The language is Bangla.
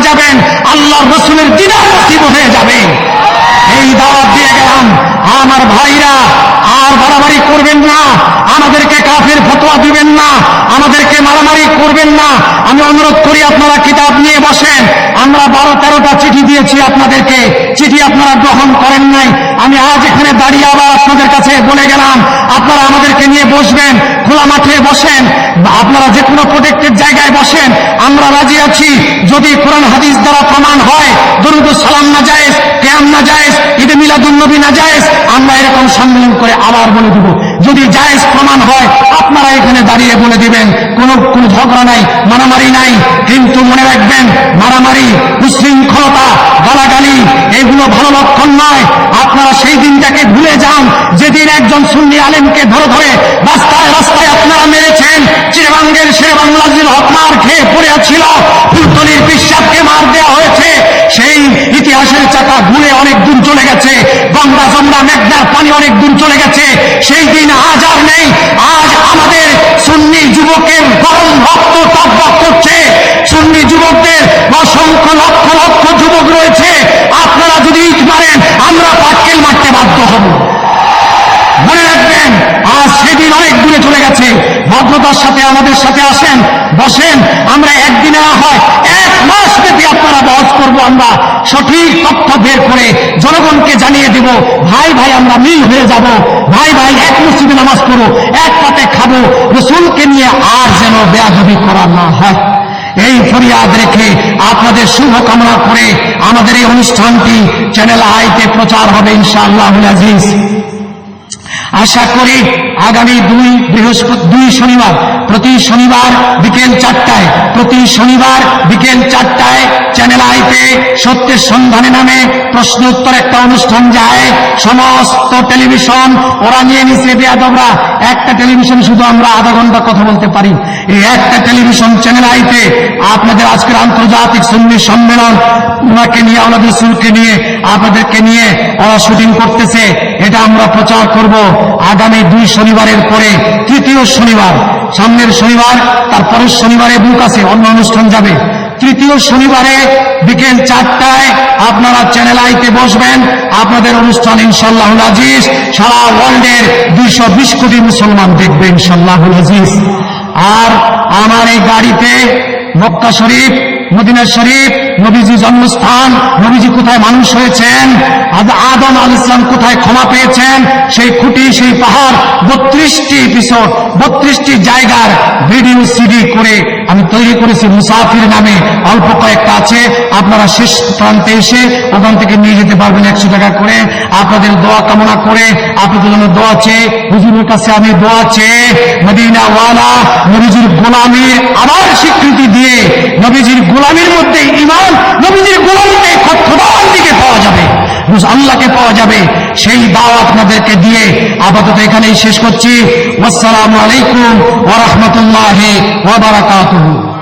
যাবেন আল্লাহ রসুলের দিদার নসিব হয়ে যাবে। এই দাওয়াত দিয়ে গেলাম। আমার ভাইরা, আর বাড়াবাড়ি করবেন না। আমাদেরকে কাফের ফতোয়া দিবেন না। আমাদেরকে মারামারি করবেন না। আমি অনুরোধ করি আপনারা কিতাব নিয়ে বসেন। আমরা বারো তেরোটা চিঠি দিয়েছি আপনাদেরকে। চিঠি আপনারা গ্রহণ করেন নাই। আমি আজ এখানে দাঁড়িয়ে আবার আপনাদের কাছে বলে গেলাম, আপনারা আমাদেরকে নিয়ে বসবেন, খোলা মাঠে বসেন। আপনারা যে কোনো প্রোটেক্টেড জায়গায় বসেন। আমরা রাজি আছি। যদি কোরআন হাদিস দ্বারা প্রমাণ হয়, দরুদ সালাম না জায়েজ, কেয়াম না জায়েজ, ঈদে মিলাদুন্নবী না জায়েজ, আমরা এরকম সম্মেলন করে আবার বলে দিব, যদি জায়েজ প্রমাণ হয়, আপনারা এখানে দাঁড়িয়ে বলে দিবেন কোনো ঝগড়া নাই, মারামারি নাই, কিন্তু মনে রাখবেন, মারামারি, উশৃঙ্খলতা, গালাগালি, এগুলো ভালো লক্ষণ নয়। আপনারা সেই দিনটাকে ভুলে যান, যেদিন একজন সুন্নি আলেমকে ধরে ধরে, রাস্তায় রাস্তায় আপনারা মেরেছেন চিরবাঙ্গের শের বাংলাদেশের হকমার খেয়ে পড়ে ছিল ফুলতলির বিশ্বাসকে মার দেওয়া হয়েছে, সেই ইতিহাসের চাকা ঘুরে অনেক দূর চলে গেছে, গঙ্গা যমুনা মেঘনার পানি অনেক দূর চলে গেছে, সেই দিন আজ আর নেই, আজ আমাদের সুন্নি যুবকের গরম রক্ত টকবক করছে, সুন্নি যুবকদের অসংখ্য লক্ষ লক্ষ যুবক রয়েছে, আপনারা যদি ইট মারেন, আমরা পাটকেল মারতে বাধ্য হব। মনে রাখবেন, আজ সেদিন অনেক দূরে চলে গেছে ভদ্রতার সাথে আমাদের সাথে আসেন, বসেন। আমরা একদিনে না হয় এক মাস ব্যাপী আপনারা বহস করব। আমরা সঠিক তথ্য বের করে জনগণকে জানিয়ে দেব। ভাই ভাই, আমরা মিল হয়ে যাব। ভাই ভাই, এক মসজিদে নামাজ পড়ো, এক পাতে খাব। রসুলকে নিয়ে আর যেন বেয়াদবি করা না হয়। এই ফরিয়াদ রেখে আপনাদের শুভ কামনা করে আমাদের এই অনুষ্ঠানটি চ্যানেল আইতে প্রচার হবে ইনশাআল্লাহ আশা করি আগামী দুই বৃহস্পতি দুই শনিবার, প্রতি শনিবার বিকেল চারটায়, প্রতি শনিবার বিকেল চারটায় চ্যানেল আইতে সত্যের সন্ধানে নামে প্রশ্ন উত্তর একটা অনুষ্ঠান যায়। সমস্ত টেলিভিশন, ওরা নিয়ে নিছে বেয়াদবরা। একটা টেলিভিশন শুধু আমরা আধা ঘণ্টা কথা বলতে পারি। এই একটা টেলিভিশন চ্যানেল আইতে আপনাদের আজকের আন্তর্জাতিক সন্নি সম্মেলন, ওনাকে নিয়ে আমাদের সুরকে নিয়ে, আপনাদেরকে নিয়ে ওরা শুটিং করতেছে। এটা আমরা প্রচার করব আগামী দুই শনিবারের পরে। তৃতীয় শনিবার। সামনের শনিবার, তারপরের শনিবারে বুক আছে, অন্য অনুষ্ঠান যাবে। তৃতীয় শনিবারে বিকেল চারটায় আপনারা চ্যানেল আইতে বসবেন। আপনাদের অনুষ্ঠান ইনশাল্লাহ আজিজ। সারা ওয়ার্ল্ডের দুইশো বিশ কোটি মুসলমান দেখবে ইনশাল্লাহ আজিজ। আর আমার এই গাড়িতে মক্কা শরীফ, মদিনা শরীফ নবীজি জন্মস্থান, নবীজি কোথায় মানুষ হয়েছেন আদম আল ইসলাম কোথায় ক্ষমা পেয়েছেন, সেই খুঁটি, সেই পাহাড়, বত্রিশটি এপিসোড বত্রিশটি জায়গার ভিডিও সিডি করে আমি তৈরি করেছি মুসাফির নামে। অল্প কয়েকটা আছে। আপনারা শেষ প্রান্তে এসে ওখান থেকে নিয়ে যেতে পারবেন একশো টাকা করে। আপনাদের দোয়া কামনা করে আপনাদের জন্য দোয়া চেয়ে হুজুরের কাছে আমি দোয়া চেয়ে মদিনা ওয়ালা নবীজির গোলামের আবার স্বীকৃতি দিয়ে নবীজির গোলামের মধ্যে ইমান বুঝ আল্লাহকে পাওয়া যাবে, সেই দাও আপনাদেরকে দিয়ে আপাতত এখানেই শেষ করছি। আসসালামু আলাইকুম ওরহমতুল্লাহ রাহমাতুল্লাহি ওয়া বারাকাতুহু।